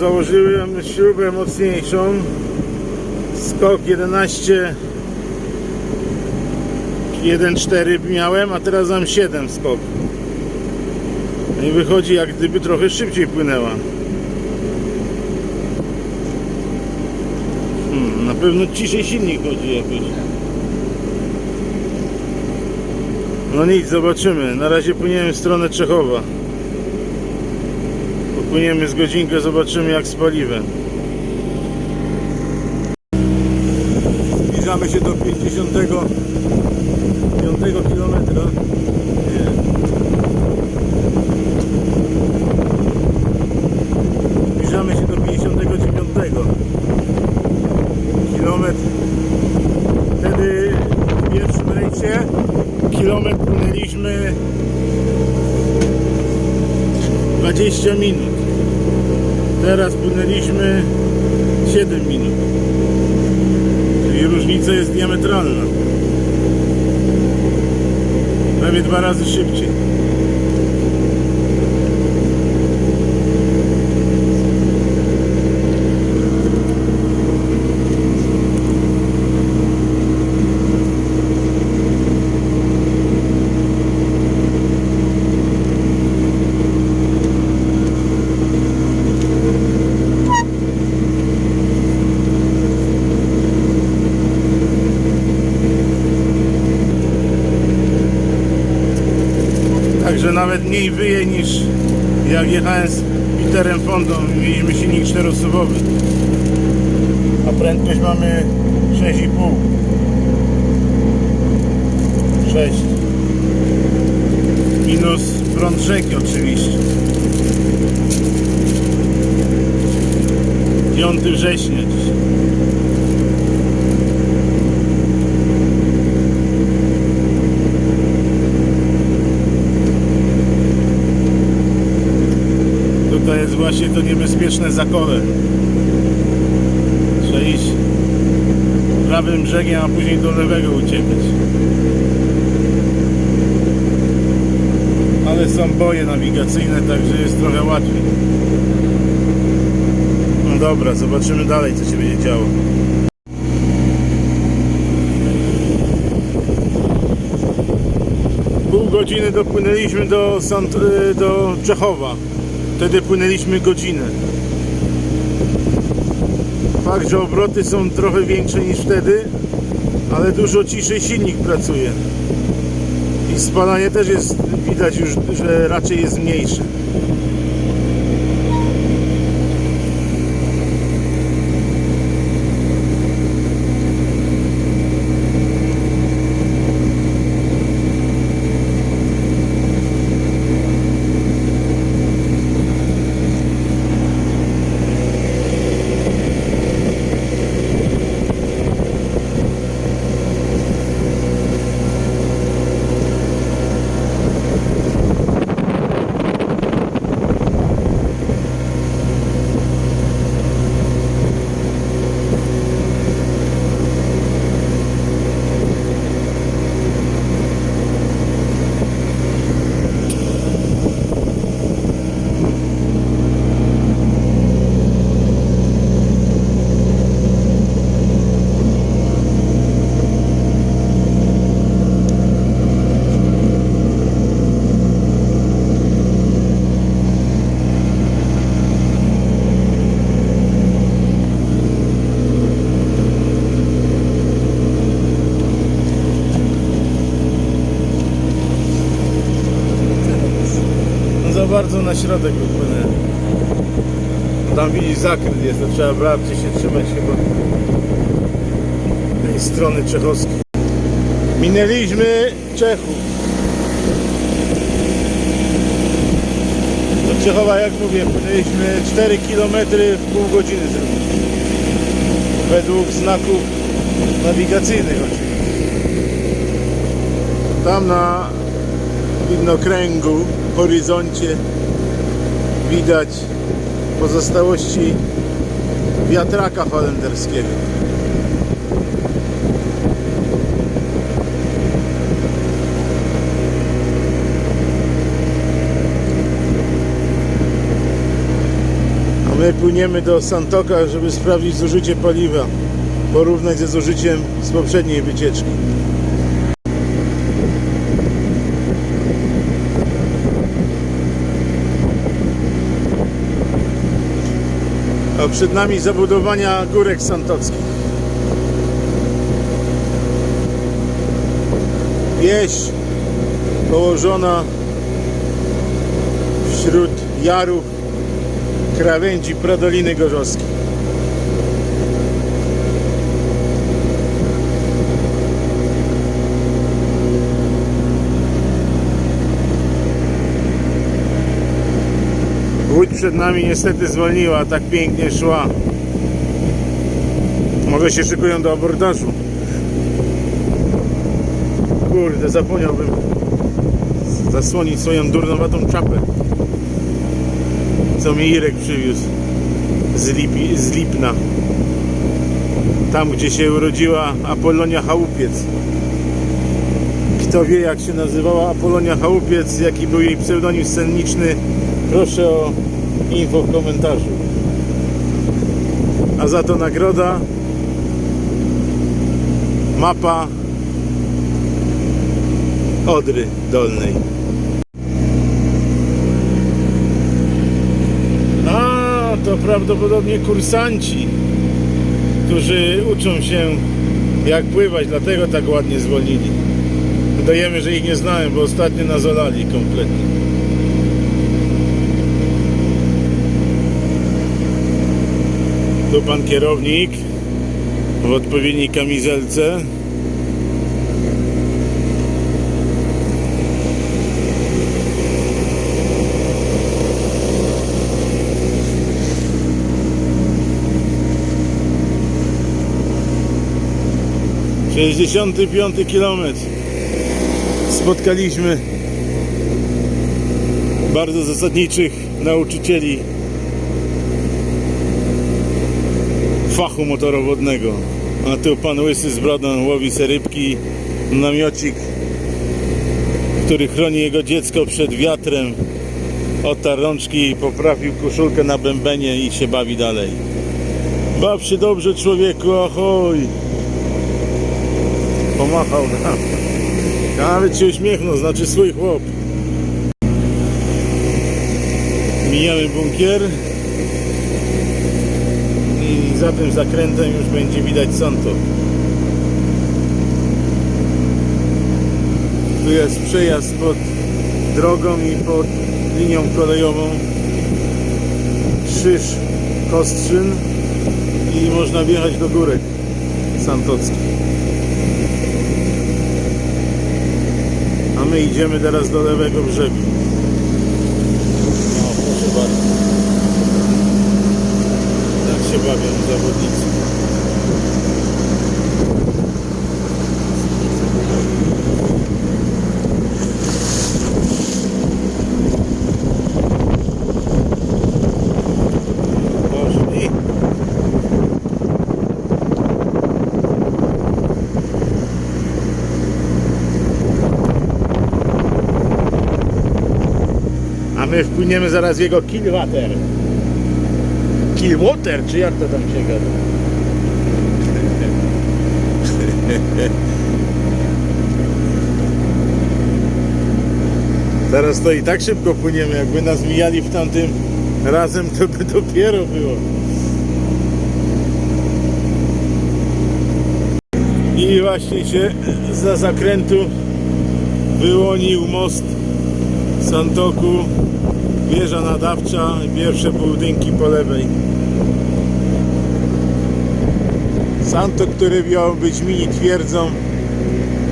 założyłem śrubę mocniejszą. Skok 11 1,4 miałem, a teraz mam 7 skok. No I wychodzi jak gdyby trochę szybciej płynęła. Hmm, na pewno ciszej silnik chodzi jakoś. No nic, zobaczymy. Na razie płyniemy w stronę Czechowa. Popłyniemy z godzinkę, zobaczymy jak z paliwem. Zbliżamy się do 55 kilometra. Zbliżamy się do 59 kilometr. Wtedy w pierwszym rejsie kilometr płynęliśmy 20 minut. Płynęliśmy 7 minut. Czyli różnica jest diametralna. Prawie dwa razy szybciej. Także nawet mniej wyje niż jak jechałem z Peterem Fondą i mieliśmy silnik czterosuwowy. A prędkość mamy 6,5 6 Minus prąd rzeki oczywiście 5 września dzisiaj. Tutaj jest właśnie to niebezpieczne zakole. Trzeba iść prawym brzegiem, a później do lewego uciekać. Ale są boje nawigacyjne, także jest trochę łatwiej. No dobra, zobaczymy dalej, co się będzie działo. Pół godziny dopłynęliśmy do, Sant, y, do Czechowa. Wtedy płynęliśmy godzinę. Fakt, że obroty są trochę większe niż wtedy, ale dużo ciszej silnik pracuje. I spalanie też jest widać już, że raczej jest mniejsze. No za bardzo na środek wypłynę. Tam widzisz zakręt jest, to trzeba bardziej się trzymać chyba tej strony czechowskiej. Minęliśmy Czechów. Do Czechowa, jak mówię, płynęliśmy 4 km w pół godziny. Według znaków nawigacyjnych oczywiście. Tam na widnokręgu, horyzoncie widać pozostałości wiatraka holenderskiego. A My płyniemy do Santoka, żeby sprawdzić zużycie paliwa. Porównać ze zużyciem z poprzedniej wycieczki. A przed nami zabudowania górek santockich. Wieś położona wśród jarów krawędzi Pradoliny Gorzowskiej. Łódź przed nami niestety zwolniła, tak pięknie szła. Może się szykują do abordażu. Kurde, zapomniałbym zasłonić swoją durnowatą czapę. Co mi Irek przywiózł z, Lipi, z Lipna. Tam, gdzie się urodziła Apolonia Chałupiec. Kto wie, jak się nazywała Apolonia Chałupiec, jaki był jej pseudonim sceniczny, proszę o info w komentarzu. A za to nagroda mapa Odry Dolnej. A, to prawdopodobnie kursanci, którzy uczą się jak pływać, dlatego tak ładnie zwolnili. Dodajemy, że ich nie znałem, bo ostatnio nas olali kompletnie. Tu pan kierownik w odpowiedniej kamizelce. Sześćdziesiąty piąty kilometr. Spotkaliśmy bardzo zasadniczych nauczycieli fachu motorowodnego. A tu pan Łysy z brodą łowi se rybki, namiocik, który chroni jego dziecko przed wiatrem. Otarł rączki, poprawił koszulkę na bębenie i się bawi dalej. Baw się dobrze człowieku, ahoj! Pomachał nam. Nawet się uśmiechnął, znaczy swój chłop. Mijamy bunkier za tym zakrętem już będzie widać Santo. Tu jest przejazd pod drogą i pod linią kolejową Krzyż Kostrzyn i można wjechać do górek santockich. A my idziemy teraz do lewego brzegu. O, proszę bardzo. Tak się bawią zawodnicy. My wpłyniemy zaraz jego kilwater. Kilwater, czy jak to tam się gada? Teraz to i tak szybko płyniemy, jakby nas mijali w tamtym razem, to by dopiero było. I właśnie się za zakrętu wyłonił most Santoku, wieża nadawcza, pierwsze budynki po lewej. Santok, który miał być mini twierdzą,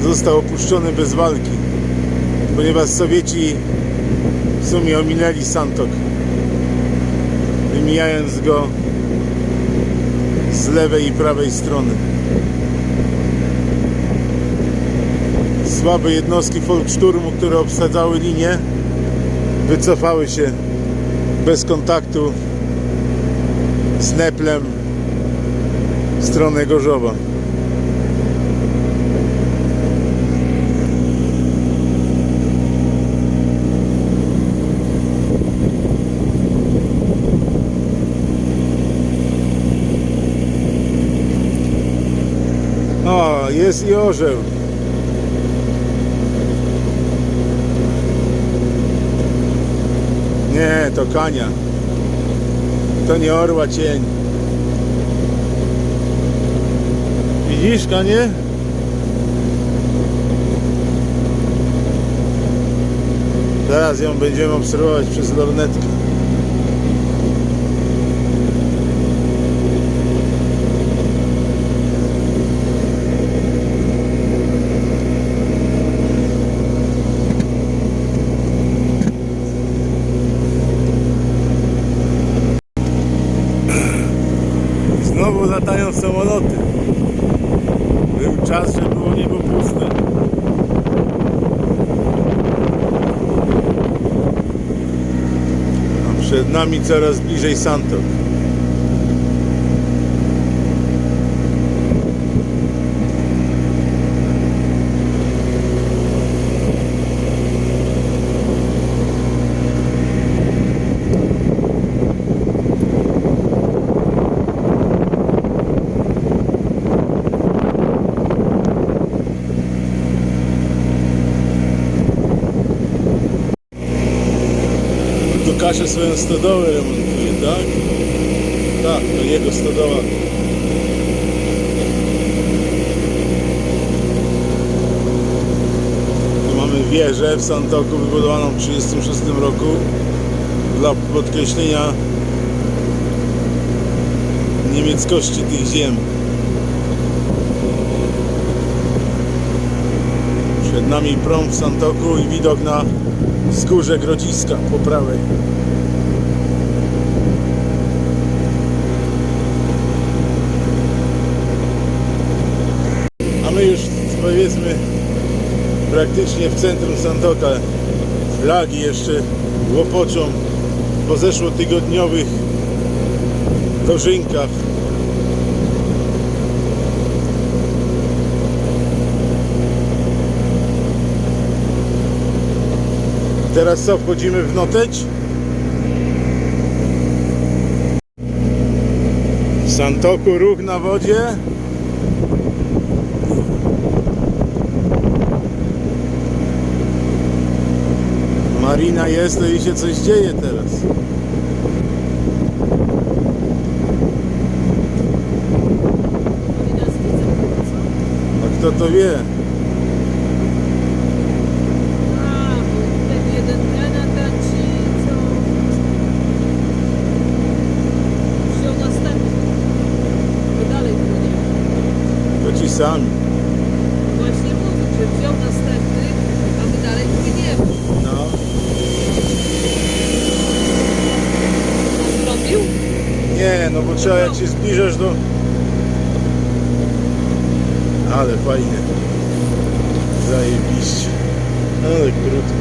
został opuszczony bez walki, ponieważ Sowieci w sumie ominęli Santok, wymijając go z lewej i prawej strony. Słabe jednostki Volkssturmu, które obsadzały linię, wycofały się bez kontaktu z Neplem w stronę Gorzowa. O, jest i orzeł. To. To nie orła cień. Widzisz, kanie? Teraz ją będziemy obserwować przez lornetkę. Znowu latają samoloty. Był czas, że było niebo puste. A przed nami coraz bliżej Santok. Tu Kasia swoją stodołę remontuje, tak? Tak, to jego stodoła. Tu mamy wieżę w Santoku wybudowaną w 1936 roku dla podkreślenia niemieckości tych ziem. Przed nami prom w Santoku i widok na wzgórze Grodziska po prawej. A my już powiedzmy praktycznie w centrum Santoka. Flagi jeszcze łopoczą po zeszłotygodniowych dożynkach. Teraz co, wchodzimy w Noteć? W Santoku ruch na wodzie. Marina jest, to i się coś dzieje teraz. A kto to wie? A, bo ten jeden ten, a ten ci co wziął następny. To dalej płynie. To ci sami. Właśnie mówił, że wziął następny, a my dalej płyniemy. No. On zrobił? No trzeba jak się zbliżasz do... Ale fajnie. Zajebiście. Ale krótko.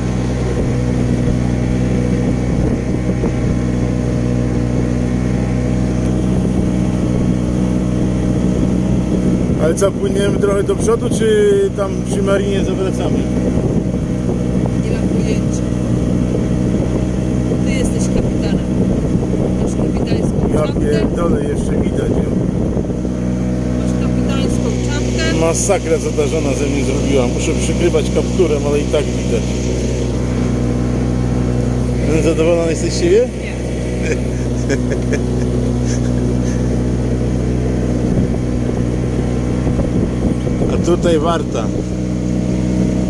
Ale co, płyniemy trochę do przodu, czy tam przy Marinie zawracamy? Nie mam pojęcia. Ty jesteś kapitanem. Masz kapitańską Ja czapkę. Pierdolę, jeszcze widać ją. Masz kapitańską czapkę. Masakra żona ze mnie zrobiła. Muszę przykrywać kapturem, ale i tak widać. Zadowolona jesteś z siebie? Nie. A tutaj warta.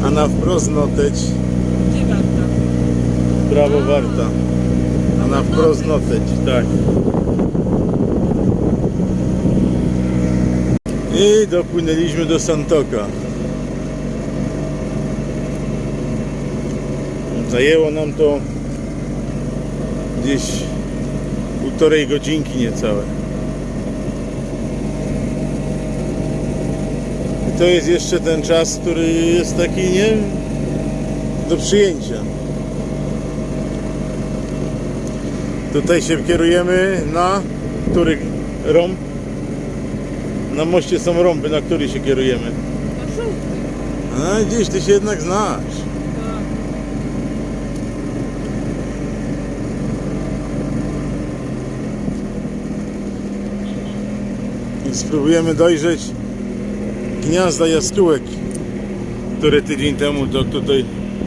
A na wprost noteć. Gdzie warta? Prawo warta. A na wprost noteć, tak. I dopłynęliśmy do Santoka. Zajęło nam to gdzieś półtorej godzinki niecałe. I to jest jeszcze ten czas, który jest taki nie do przyjęcia. Tutaj się kierujemy na który rąb? Na moście są rąby, na który się kierujemy. Na żółty. A gdzieś ty się jednak znasz. I spróbujemy dojrzeć gniazda jaskółek, które tydzień temu to tutaj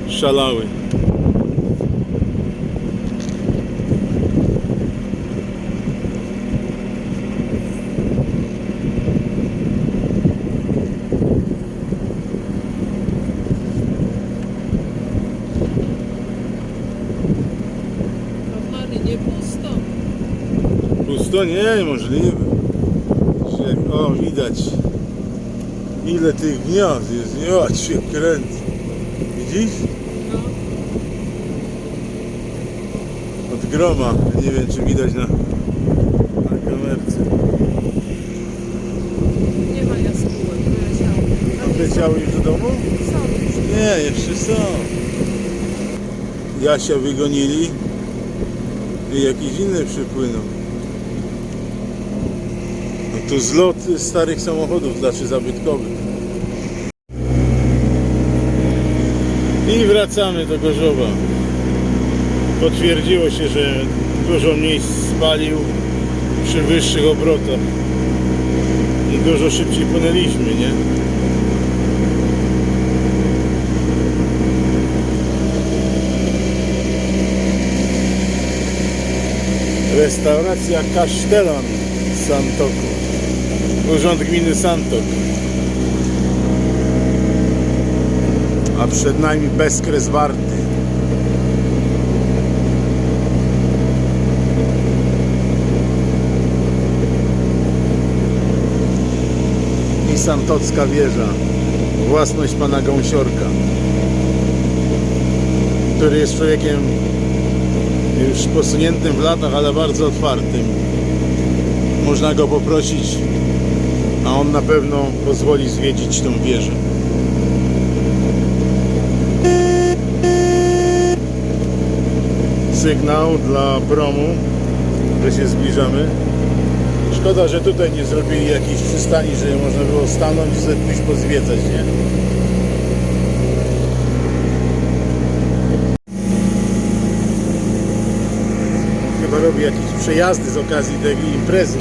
szalały. Pusto? Nie, możliwe. Że- O, widać. Ile tych gniazd jest. Ja się kręcę. Widzisz? No. Od groma. Nie wiem, czy widać na, na kamerce. Nie ma jaskółek, wyleciały. A leciały już do domu? Są już. Nie, jeszcze są. Jasia wygonili i jakiś inny przypłynął. Tu zlot starych samochodów, znaczy zabytkowych. I wracamy do Gorzowa. Potwierdziło się, że dużo mniej spalił przy wyższych obrotach. I dużo szybciej płynęliśmy, nie? Restauracja Kasztelan z Santoku. Urząd Gminy Santok. A przed nami bezkres Warty. I Santocka wieża. Własność pana Gąsiorka. Który jest człowiekiem już posuniętym w latach, ale bardzo otwartym. Można go poprosić, a on na pewno pozwoli zwiedzić tą wieżę. Sygnał dla promu, że się zbliżamy. Szkoda, że tutaj nie zrobili jakiejś przystani, żeby można było stanąć i sobie pójść pozwiedzać, nie? Chyba robi jakieś przejazdy z okazji tej imprezy.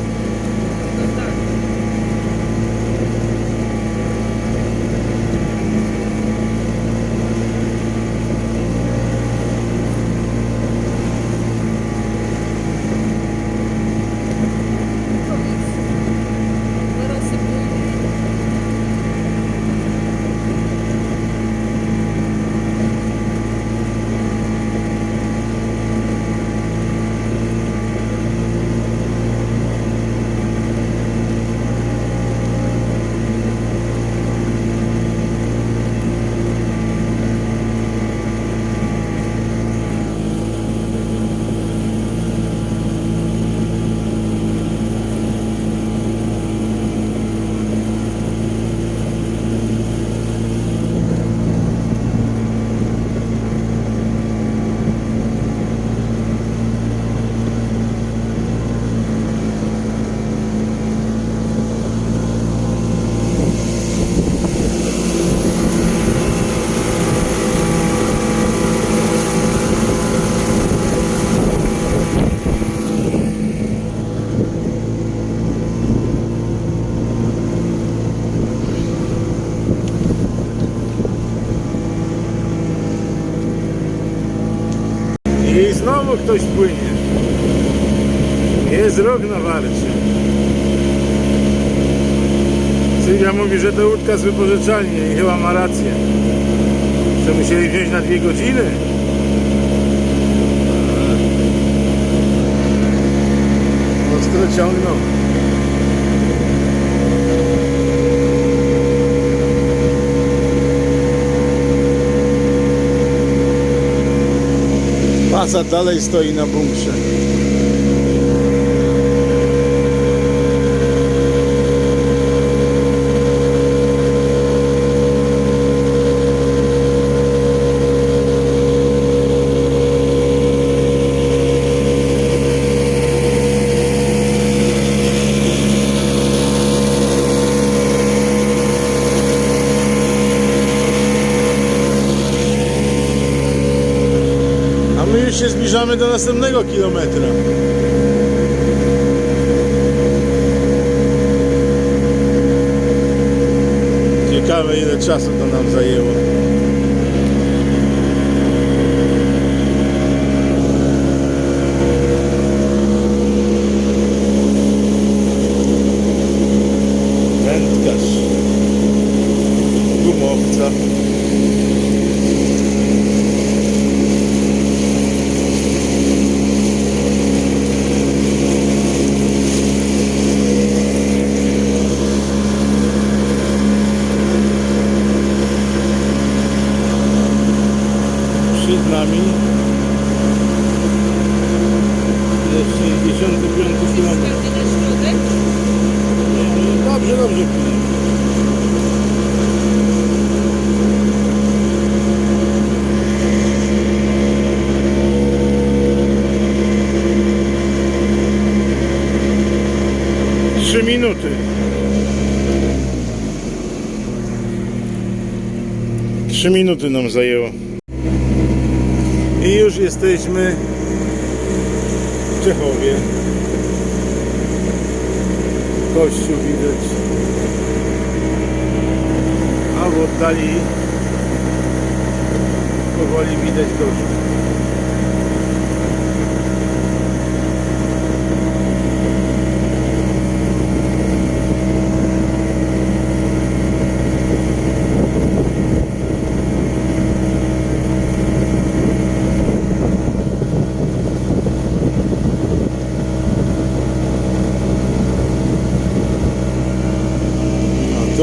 Znowu ktoś płynie. Jest rok na warcie. Sylwia mówi, że to łódka z wypożyczalni i chyba ma rację. Co musieli wziąć na dwie godziny? Ostro ciągną. Passat dalej stoi na bunkrze. Się zbliżamy do następnego kilometra. czasu to nam zajęło. Wędkarz. Gumowca. Przed nami jest 65 km. Dobrze, dobrze. Trzy minuty. Trzy minuty nam zajęło. I już jesteśmy w Czechowie. Kościół widać. A w oddali powoli widać gorzej.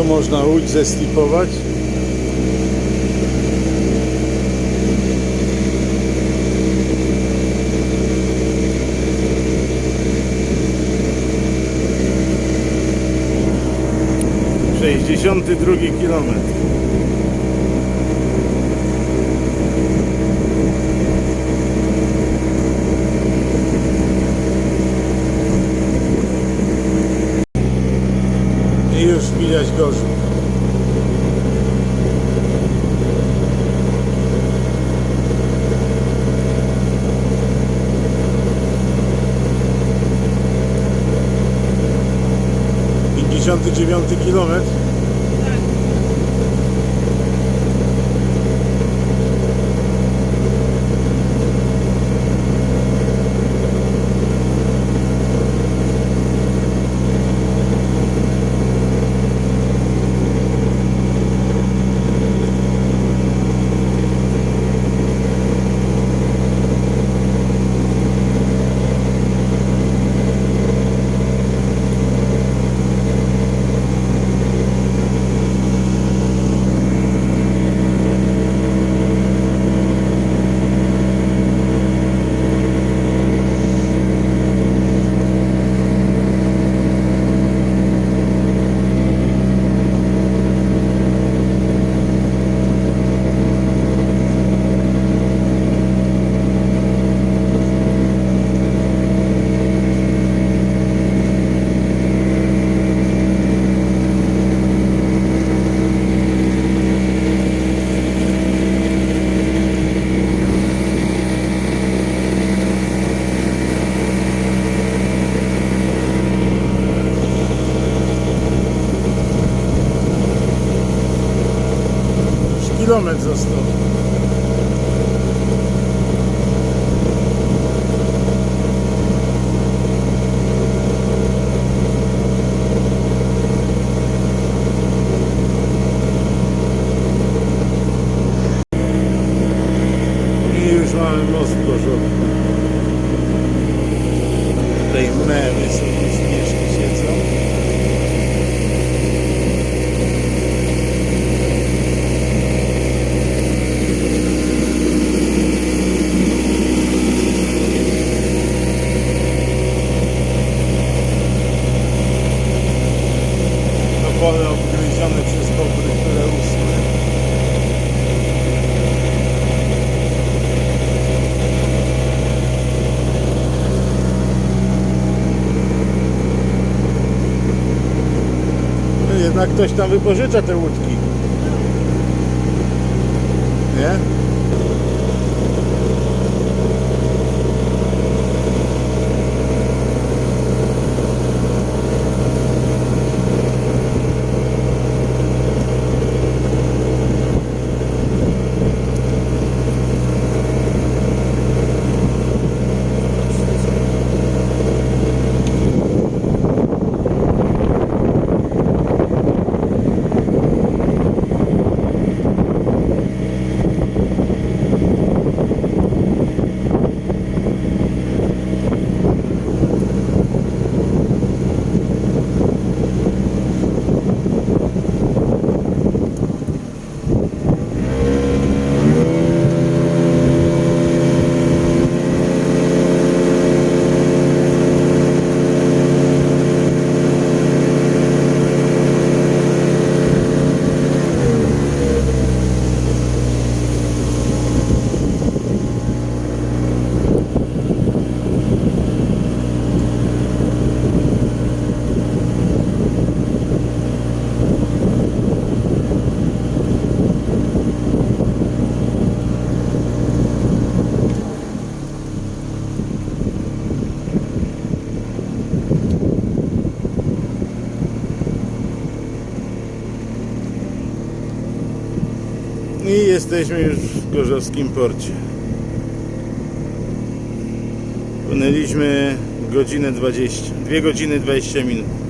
Można łódź zeslipować. Sześćdziesiąty drugi kilometr. 69 km tam wypożycza te łódki. Nie? I jesteśmy już w Gorzowskim Porcie. Płynęliśmy godzinę 20, 2 godziny 20 minut.